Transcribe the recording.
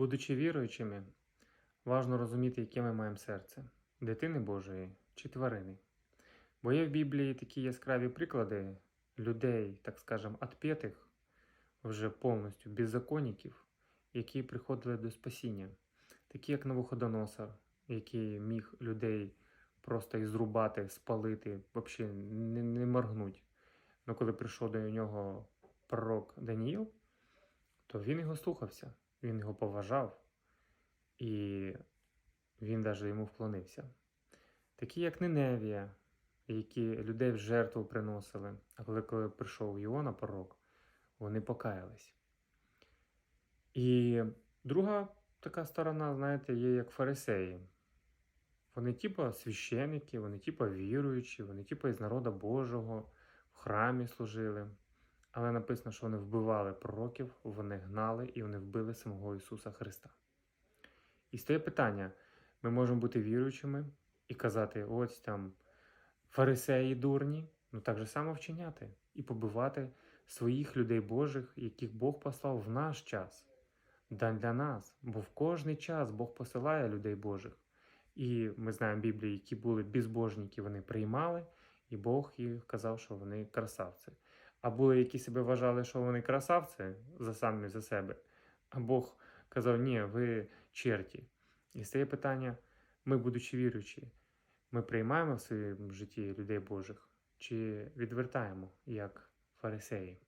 Будучи віруючими, важно розуміти, яке ми маємо серце дитини Божої чи тварини. Бо є в Біблії такі яскраві приклади людей, так скажемо, отпетих, вже повністю беззаконників, які приходили до спасіння, такі як Навуходоносор, який міг людей просто і зрубати, спалити, взагалі не, не моргнуть. Ну коли прийшов до нього пророк Даніїл, то він його слухався, він його поважав, і він навіть йому вклонився. Такі, як Ниневія, які людей в жертву приносили, а коли, коли прийшов Іона, пророк, вони покаялись. І друга така сторона, знаєте, є як фарисеї. Вони типу священники, вони типу віруючі, вони типу із народа Божого, в храмі служили. Але написано, що вони вбивали пророків, вони гнали і вони вбили самого Ісуса Христа. І стає питання: ми можемо бути віруючими і казати, ось там фарисеї дурні, ну так же само вчиняти і побивати своїх людей Божих, яких Бог послав в наш час. Да для нас, бо в кожний час Бог посилає людей Божих. І ми знаємо Біблії, які були безбожники, вони приймали, і Бог їх казав, що вони красавці. А були, які себе вважали, що вони красавці за самі за себе. А Бог казав, ні, ви черті. І стає питання: ми, будучи віруючі, ми приймаємо в своєму житті людей Божих чи відвертаємо, як фарисеї?